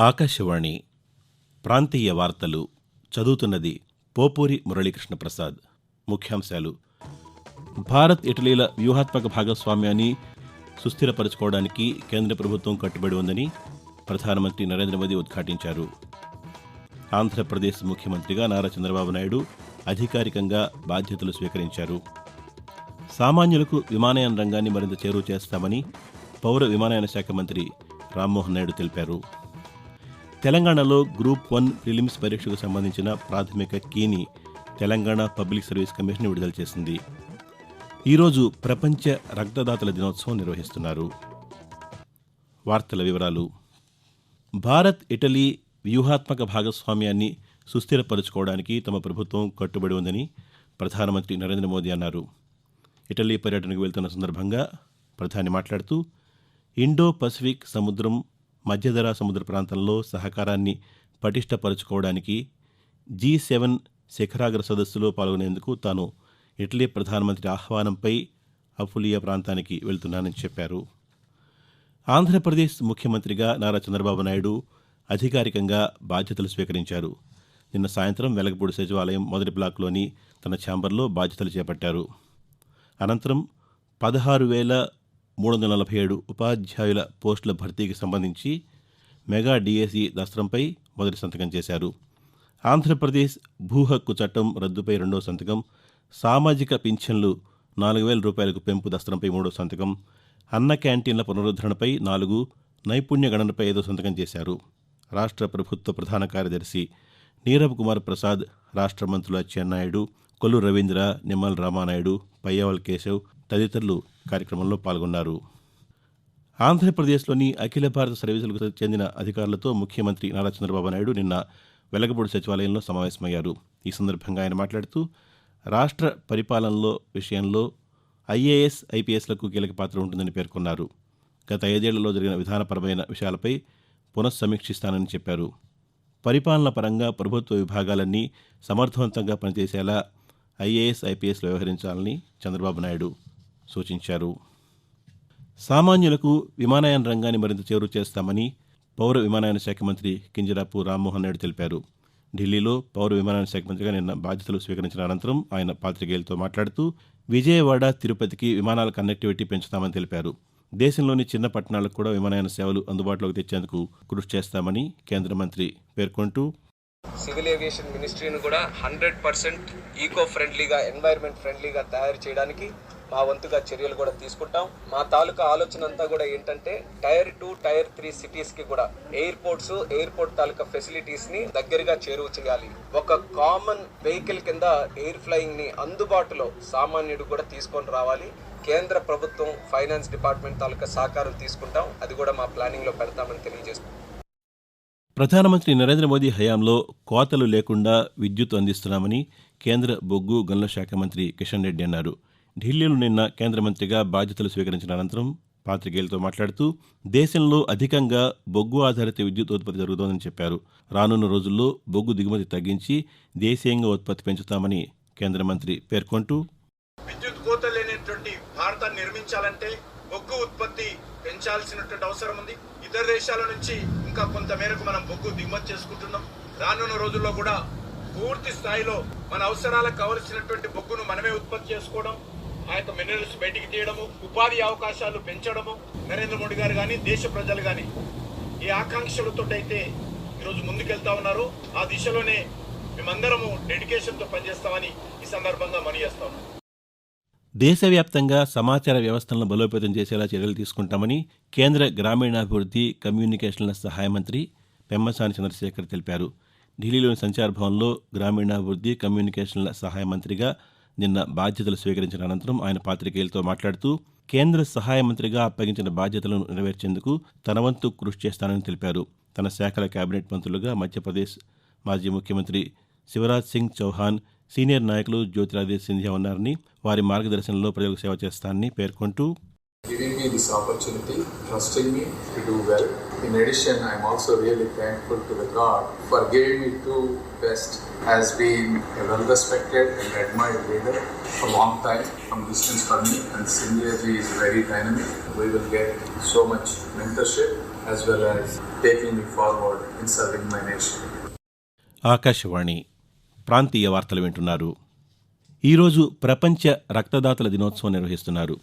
ఆకాశవాణి ప్రాంతీయ వార్తలు చదువుతున్నది పోపూరి మురళీకృష్ణ ప్రసాద్ ముఖ్యాంశాలు. భారత్ ఇటలీల వ్యూహాత్మక భాగస్వామ్యాన్ని సుస్థిరపరచుకోవడానికి కేంద్ర ప్రభుత్వం కట్టుబడి ఉందని ప్రధానమంత్రి నరేంద్ర మోదీ ఉద్ఘాటించారు. ఆంధ్రప్రదేశ్ ముఖ్యమంత్రిగా నారా చంద్రబాబు నాయుడు అధికారికంగా బాధ్యతలు స్వీకరించారు. సామాన్యులకు విమానయాన రంగాన్ని మరింత చేరువ చేస్తామని పౌర విమానయాన శాఖ మంత్రి రామ్మోహన్ నాయుడు తెలిపారు. తెలంగాణలో గ్రూప్ వన్ ప్రిలిమ్స్ పరీక్షకు సంబంధించిన ప్రాథమిక కీని తెలంగాణ పబ్లిక్ సర్వీస్ కమిషన్ విడుదల చేసింది. ఈరోజు ప్రపంచ రక్తదాతల దినోత్సవం నిర్వహిస్తున్నారు. వార్తల వివరాలు. భారత్ ఇటలీ వ్యూహాత్మక భాగస్వామ్యాన్ని సుస్థిరపరచుకోవడానికి తమ ప్రభుత్వం కట్టుబడి ఉందని ప్రధానమంత్రి నరేంద్ర మోదీ అన్నారు. ఇటలీ పర్యటనకు వెళ్తున్న సందర్భంగా ప్రధాని మాట్లాడుతూ ఇండో పసిఫిక్ సముద్రం మధ్యధరా సముద్ర ప్రాంతంలో సహకారాన్ని పటిష్టపరచుకోవడానికి జీ సెవెన్ శిఖరాగ్ర సదస్సులో పాల్గొనేందుకు తాను ఇటలీ ప్రధానమంత్రి ఆహ్వానంపై అఫులియా ప్రాంతానికి వెళ్తున్నానని చెప్పారు. ఆంధ్రప్రదేశ్ ముఖ్యమంత్రిగా నారా చంద్రబాబు నాయుడు అధికారికంగా బాధ్యతలు స్వీకరించారు. నిన్న సాయంత్రం వెలగపూడి సచివాలయం మొదటి బ్లాక్లోని తన ఛాంబర్లో బాధ్యతలు చేపట్టారు. అనంతరం పదహారు వేల మూడు వందల నలభై ఏడు ఉపాధ్యాయుల పోస్టుల భర్తీకి సంబంధించి మెగా డిఎస్సి దస్త్రంపై మొదటి సంతకం చేశారు. ఆంధ్రప్రదేశ్ భూ హక్కు చట్టం రద్దుపై రెండో సంతకం సామాజిక పింఛన్లు నాలుగు వేల రూపాయలకు పెంపు దస్త్రంపై మూడో సంతకం అన్న క్యాంటీన్ల పునరుద్ధరణపై నాలుగు నైపుణ్య గణనపై ఐదో సంతకం చేశారు. రాష్ట్ర ప్రభుత్వ ప్రధాన కార్యదర్శి నీరబ్ కుమార్ ప్రసాద్ రాష్ట్ర మంత్రులు అచ్చెన్నాయుడు కొల్లు రవీంద్ర నిమ్మల రామానాయుడు పయ్యావల్ కేశవ్ తదితరులు కార్యక్రమంలో పాల్గొన్నారు. ఆంధ్రప్రదేశ్లోని అఖిల భారత సర్వీసులకు చెందిన అధికారులతో ముఖ్యమంత్రి నారా చంద్రబాబు నాయుడు నిన్న వెలగపూడి సచివాలయంలో సమావేశమయ్యారు. ఈ సందర్భంగా ఆయన మాట్లాడుతూ రాష్ట్ర పరిపాలనలో విషయంలో ఐఏఎస్ ఐపీఎస్లకు కీలక పాత్ర ఉంటుందని పేర్కొన్నారు. గత ఐదేళ్ళలో జరిగిన విధానపరమైన విషయాలపై పునఃసమీక్షిస్తానని చెప్పారు. పరిపాలన పరంగా ప్రభుత్వ విభాగాలన్నీ సమర్థవంతంగా పనిచేసేలా ఐఏఎస్ ఐపీఎస్లు వ్యవహరించాలని చంద్రబాబు నాయుడు సూచించారు. సామాన్యులకు విమానయాన రంగాన్ని మరింత చేరువ చేస్తామని పౌర విమానయాన శాఖ మంత్రి కింజరాపు రామ్మోహన్ నాయుడు తెలిపారు. ఢిల్లీలో పౌర విమానయాన శాఖ మంత్రిగా నిన్న బాధ్యతలు స్వీకరించిన అనంతరం ఆయన పాతికేయులతో మాట్లాడుతూ విజయవాడ తిరుపతికి విమానాల కనెక్టివిటీ పెంచుతామని తెలిపారు. దేశంలోని చిన్న పట్టణాలకు కూడా విమానయాన సేవలు అందుబాటులోకి తెచ్చేందుకు కృషి చేస్తామని కేంద్ర మంత్రి పేర్కొంటూ సివిల్ ఏవియేషన్ మినిస్ట్రీని కూడా హండ్రెడ్ పర్సెంట్ ఈకో ఫ్రెండ్లీగా ఎన్వైర్న్మెంట్ ఫ్రెండ్లీగా తయారు చేయడానికి మా వంతుగా చర్యలు కూడా తీసుకుంటాం. మా తాలూకా ఆలోచన అంతా కూడా ఏంటంటే టైర్ టూ టైర్ త్రీ సిటీస్కి కూడా ఎయిర్పోర్ట్స్ ఎయిర్పోర్ట్ తాలూకా ఫెసిలిటీస్ని దగ్గరగా చేరువ చేయాలి. ఒక కామన్ వెహికల్ కింద ఎయిర్ ఫ్లయింగ్ని అందుబాటులో సామాన్యుడు కూడా తీసుకొని రావాలి. కేంద్ర ప్రభుత్వం ఫైనాన్స్ డిపార్ట్మెంట్ తాలూకా సహకారం తీసుకుంటాం. అది కూడా మా ప్లానింగ్లో పెడతామని తెలియజేస్తున్నాం. ప్రధానమంత్రి నరేంద్ర మోదీ హయాంలో కోతలు లేకుండా విద్యుత్ అందిస్తున్నామని కేంద్ర బొగ్గు గనుల శాఖ మంత్రి కిషన్ రెడ్డి అన్నారు. ఢిల్లీలో నిన్న కేంద్ర మంత్రిగా బాధ్యతలు స్వీకరించిన అనంతరం పాతికేయులతో మాట్లాడుతూ దేశంలో అధికంగా బొగ్గు ఆధారిత విద్యుత్ ఉత్పత్తి జరుగుతోందని చెప్పారు. రానున్న రోజుల్లో బొగ్గు దిగుమతి తగ్గించి దేశీయంగా ఉత్పత్తి పెంచుతామని కేంద్ర మంత్రి పేర్కొంటూ విద్యుత్ కోత లేనటువంటి భారతాన్ని నిర్మించాలంటే బొగ్గు ఉత్పత్తి పెంచాల్సినటువంటి అవసరం ఉంది. ఇతర దేశాల నుంచి ఇంకా కొంత మేరకు మనం బొగ్గు దిగుమతి చేసుకుంటున్నాం. రానున్న రోజుల్లో కూడా పూర్తి స్థాయిలో మన అవసరాలకు కావలసినటువంటి బొగ్గును మనమే ఉత్పత్తి చేసుకోవడం ఆ యొక్క మినరల్స్ బయటికి తీయడము ఉపాధి అవకాశాలు పెంచడము నరేంద్ర మోడీ గారు కానీ దేశ ప్రజలు కానీ ఈ ఆకాంక్షలతో అయితే ఈరోజు ముందుకెళ్తా ఉన్నారు. ఆ దిశలోనే మేమందరము డెడికేషన్తో పనిచేస్తామని ఈ సందర్భంగా మనీ చేస్తాం దేశవ్యాప్తంగా సమాచార వ్యవస్థలను బలోపేతం చేసేలా చర్యలు తీసుకుంటామని కేంద్ర గ్రామీణాభివృద్ధి కమ్యూనికేషన్ల సహాయ మంత్రి పెమ్మసాని చంద్రశేఖర్ తెలిపారు. ఢిల్లీలోని సంచార్ భవన్లో గ్రామీణాభివృద్ధి కమ్యూనికేషన్ల సహాయ మంత్రిగా నిన్న బాధ్యతలు స్వీకరించిన అనంతరం ఆయన పాతికేయులతో మాట్లాడుతూ కేంద్ర సహాయ మంత్రిగా అప్పగించిన బాధ్యతలను నెరవేర్చేందుకు తన వంతు కృషి చేస్తానని తెలిపారు. తన శాఖల కేబినెట్ మంత్రులుగా మధ్యప్రదేశ్ మాజీ ముఖ్యమంత్రి శివరాజ్ సింగ్ చౌహాన్ సీనియర్ నాయకులు జ్యోతిరాదిత్య సింధియా ఉన్నారని వారి మార్గదర్శనంలో ప్రజలకు సేవ చేస్తానని పేర్కొంటూ In addition, I'm also really thankful to the God for giving me two best. Has been a well-respected and admired leader for a long time from distance for me, and similarly is very dynamic. We will get so much mentorship as well as taking me forward in serving my nation. Akashvani ప్రాంతీయ వార్తలు వింటున్నారు ఈరోజు ప్రపంచ రక్తదాతల దినోత్సవం నిర్వహిస్తున్నారు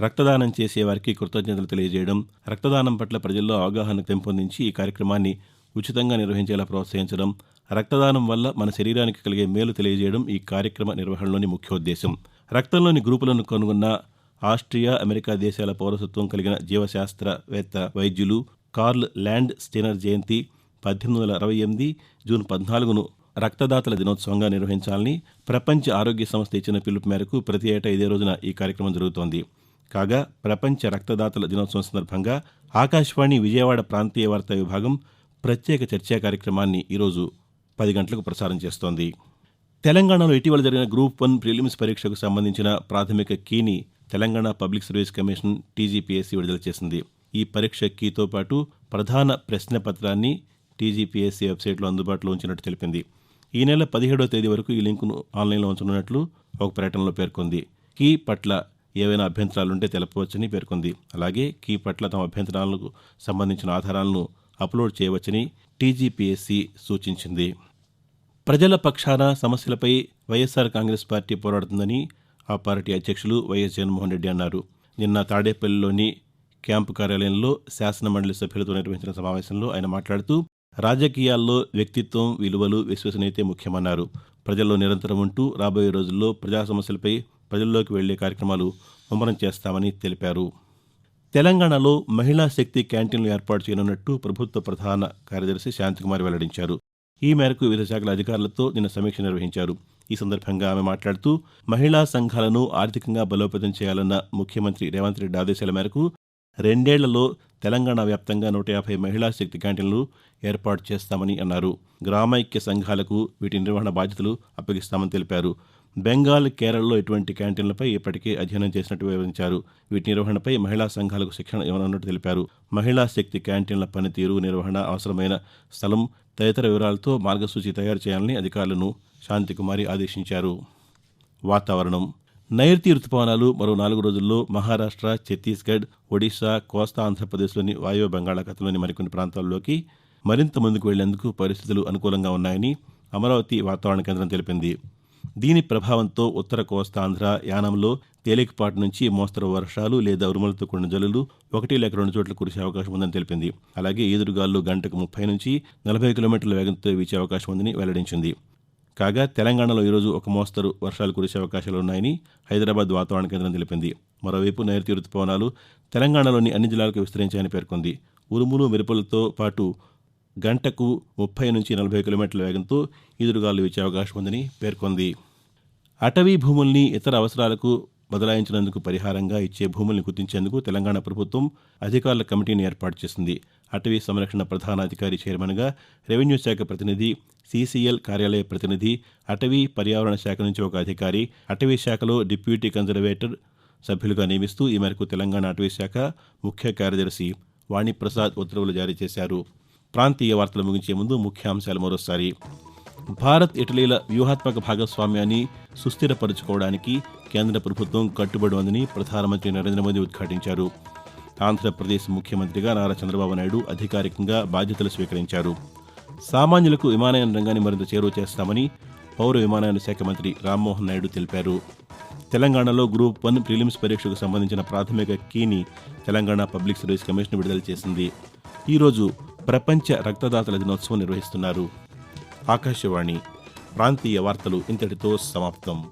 రక్తదానం చేసే వారికి కృతజ్ఞతలు తెలియజేయడం రక్తదానం పట్ల ప్రజల్లో అవగాహన పెంపొందించి ఈ కార్యక్రమాన్ని ఉచితంగా నిర్వహించేలా ప్రోత్సహించడం రక్తదానం వల్ల మన శరీరానికి కలిగే మేలు తెలియజేయడం ఈ కార్యక్రమ నిర్వహణలోని ముఖ్యోద్దేశం. రక్తంలోని గ్రూపులను కనుగొన్న ఆస్ట్రియా అమెరికా దేశాల పౌరసత్వం కలిగిన జీవశాస్త్రవేత్త వైద్యులు కార్ల్ ల్యాండ్ స్టీనర్ జయంతి పద్దెనిమిది వందల అరవై ఎనిమిది జూన్ పద్నాలుగును రక్తదాతల దినోత్సవంగా నిర్వహించాలని ప్రపంచ ఆరోగ్య సంస్థ ఇచ్చిన పిలుపు మేరకు ప్రతి ఏటా ఇదే రోజున ఈ కార్యక్రమం జరుగుతోంది. కాగా ప్రపంచ రక్తదాతల దినోత్సవం సందర్భంగా ఆకాశవాణి విజయవాడ ప్రాంతీయ వార్తా విభాగం ప్రత్యేక చర్చా కార్యక్రమాన్ని ఈరోజు పది గంటలకు ప్రసారం చేస్తోంది. తెలంగాణలో ఇటీవల జరిగిన గ్రూప్ వన్ ప్రిలిమ్స్ పరీక్షకు సంబంధించిన ప్రాథమిక కీని Telangana public service commission TGPSC విడుదల చేసింది. ఈ పరీక్ష కీతో పాటు ప్రధాన ప్రశ్న పత్రాన్ని టీజీపీఎస్సీ వెబ్సైట్లో అందుబాటులో ఉంచినట్టు తెలిపింది. ఈ నెల పదిహేడో తేదీ వరకు ఈ లింకును ఆన్లైన్లో ఉంచనున్నట్లు ఒక ప్రకటనలో పేర్కొంది. కీ పట్ల ఏవైనా అభ్యంతరాలుంటే తెలపవచ్చని పేర్కొంది. అలాగే కీ పట్ల తమ అభ్యంతరాలకు సంబంధించిన ఆధారాలను అప్లోడ్ చేయవచ్చని టీజీపీఎస్సీ సూచించింది. ప్రజల పక్షాన సమస్యలపై వైఎస్సార్ కాంగ్రెస్ పార్టీ పోరాడుతుందని ఆ పార్టీ అధ్యక్షులు వైఎస్ జగన్మోహన్ రెడ్డి అన్నారు. నిన్న తాడేపల్లిలోని క్యాంపు కార్యాలయంలో శాసనమండలి సభ్యులతో నిర్వహించిన సమావేశంలో ఆయన మాట్లాడుతూ రాజకీయాల్లో వ్యక్తిత్వం విలువలు విశ్వసనీయతే ముఖ్యమన్నారు. ప్రజల్లో నిరంతరం ఉంటూ రాబోయే రోజుల్లో ప్రజా సమస్యలపై ప్రజల్లోకి వెళ్ళే కార్యక్రమాలు ముమ్మరం చేస్తామని తెలిపారు. తెలంగాణలో మహిళా శక్తి క్యాంటీన్లు ఏర్పాటు చేయనున్నట్టు ప్రభుత్వ ప్రధాన కార్యదర్శి శాంతికుమార్ వెల్లడించారు. ఈ మేరకు వివిధ శాఖల అధికారులతో నిన్న సమీక్ష నిర్వహించారు. ఈ సందర్భంగా ఆమె మాట్లాడుతూ మహిళా సంఘాలను ఆర్థికంగా బలోపేతం చేయాలన్న ముఖ్యమంత్రి రేవంత్ రెడ్డి ఆదేశాల మేరకు రెండేళ్ళలో తెలంగాణ వ్యాప్తంగా నూట యాభై మహిళా శక్తి క్యాంటీన్లు ఏర్పాటు చేస్తామని అన్నారు. గ్రామైక్య సంఘాలకు వీటి నిర్వహణ బాధ్యతలు అప్పగిస్తామని తెలిపారు. బెంగాల్ కేరళలో ఇటువంటి క్యాంటీన్లపై ఇప్పటికే అధ్యయనం చేసినట్టు వివరించారు. వీటి నిర్వహణపై మహిళా సంఘాలకు శిక్షణ ఇవ్వనున్నట్టు తెలిపారు. మహిళా శక్తి క్యాంటీన్ల పనితీరు నిర్వహణ అవసరమైన స్థలం తదితర వివరాలతో మార్గసూచి తయారు చేయాలని అధికారులను శాంతికుమారి ఆదేశించారు. వాతావరణం. నైరుతి రుతుపవనాలు మరో నాలుగు రోజుల్లో మహారాష్ట్ర ఛత్తీస్గఢ్ ఒడిశా కోస్తా ఆంధ్రప్రదేశ్లోని వాయువ్య బంగాళాఖాతంలోని మరికొన్ని ప్రాంతాల్లోకి మరింత ముందుకు వెళ్ళేందుకు పరిస్థితులు అనుకూలంగా ఉన్నాయని అమరావతి వాతావరణ కేంద్రం తెలిపింది. దీని ప్రభావంతో ఉత్తర కోస్తాంధ్ర యానంలో తేలికపాటి నుంచి మోస్తరు వర్షాలు లేదా ఉరుములతో కూడిన జల్లులు ఒకటి లేక రెండు చోట్ల కురిసే అవకాశం ఉందని తెలిపింది. అలాగే ఈదురుగాల్లో గంటకు ముప్పై నుంచి నలభై కిలోమీటర్ల వేగంతో వీచే అవకాశం ఉందని వెల్లడించింది. కాగా తెలంగాణలో ఈరోజు ఒక మోస్తరు వర్షాలు కురిసే అవకాశాలు ఉన్నాయని హైదరాబాద్ వాతావరణ కేంద్రం తెలిపింది. మరోవైపు నైరుతి రుతుపవనాలు తెలంగాణలోని అన్ని జిల్లాలకు విస్తరించాయని పేర్కొంది. ఉరుములు మెరుపులతో పాటు గంటకు ముప్పై నుంచి నలభై కిలోమీటర్ల వేగంతో ఈదురుగాలు వీచే అవకాశం ఉందని పేర్కొంది. అటవీ భూముల్ని ఇతర అవసరాలకు బదలాయించినందుకు పరిహారంగా ఇచ్చే భూముల్ని గుర్తించేందుకు తెలంగాణ ప్రభుత్వం అధికారుల కమిటీని ఏర్పాటు చేసింది. అటవీ సంరక్షణ ప్రధాన అధికారి చైర్మన్గా రెవెన్యూ శాఖ ప్రతినిధి సీసీఎల్ కార్యాలయ ప్రతినిధి అటవీ పర్యావరణ శాఖ నుంచి ఒక అధికారి అటవీ శాఖలో డిప్యూటీ కన్జర్వేటర్ సభ్యులుగా నియమిస్తూ ఈ మేరకు తెలంగాణ అటవీ శాఖ ముఖ్య కార్యదర్శి వాణిప్రసాద్ ఉత్తర్వులు జారీ చేశారు. ప్రాంతీయ వార్తలు ముగించే ముందు ముఖ్యాంశాలు మరోసారి. భారత్ ఇటలీల వ్యూహాత్మక భాగస్వామ్యాన్ని సుస్థిరపరచుకోవడానికి కేంద్ర ప్రభుత్వం కట్టుబడి ఉందని ప్రధానమంత్రి నరేంద్ర మోదీ ఉద్ఘాటించారు. ఆంధ్రప్రదేశ్ ముఖ్యమంత్రిగా నారా చంద్రబాబు నాయుడు అధికారికంగా బాధ్యతలు స్వీకరించారు. సామాన్యులకు విమానయాన రంగాన్ని మరింత చేరువ చేస్తామని పౌర విమానయాన శాఖ మంత్రి రామ్మోహన్ నాయుడు తెలిపారు. తెలంగాణలో గ్రూప్ వన్ ప్రిలిమ్స్ పరీక్షకు సంబంధించిన ప్రాథమిక కీని తెలంగాణ పబ్లిక్ సర్వీస్ కమిషన్ విడుదల చేసింది. ఈరోజు ప్రపంచ రక్తదాతల దినోత్సవం నిర్వహిస్తున్నారు. ఆకాశవాణి ప్రాంతీయ వార్తలు ఇంతటితో సమాప్తం.